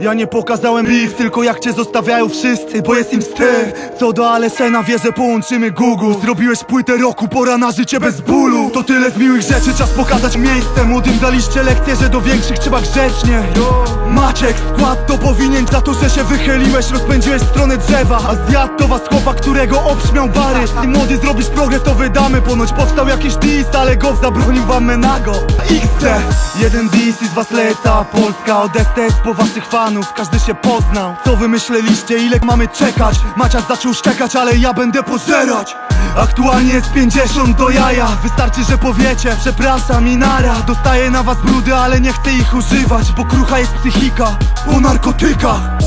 Ja nie pokazałem beef, tylko jak cię zostawiają wszyscy Bo jest im wstyd Co do Alesena wie, że połączymy Google. Zrobiłeś płytę roku, pora na życie bez bólu. To tyle z miłych rzeczy, czas pokazać miejsce. Młodym daliście lekcję, że do większych trzeba grzecznie Maciek, skład to powinien za to, że się wychyliłeś. Rozpędziłeś stronę drzewa A zjadł to was chłopak, którego obśmiał bary. I młody zrobisz progres, to wydamy. Ponoć powstał jakiś diss, ale go zabronił wam Menago. XD Jeden diss i z was leca Polska od STS po waszych fanów. Każdy się poznał. Co wy myśleliście, ile mamy czekać? Macias zaczął szczekać, ale ja będę pożerać Aktualnie jest 50 do jaja. Wystarczy, że powiecie Przepraszam i nara. Dostaję na was brudy, ale nie chcę ich używać Bo krucha jest psychika Po narkotykach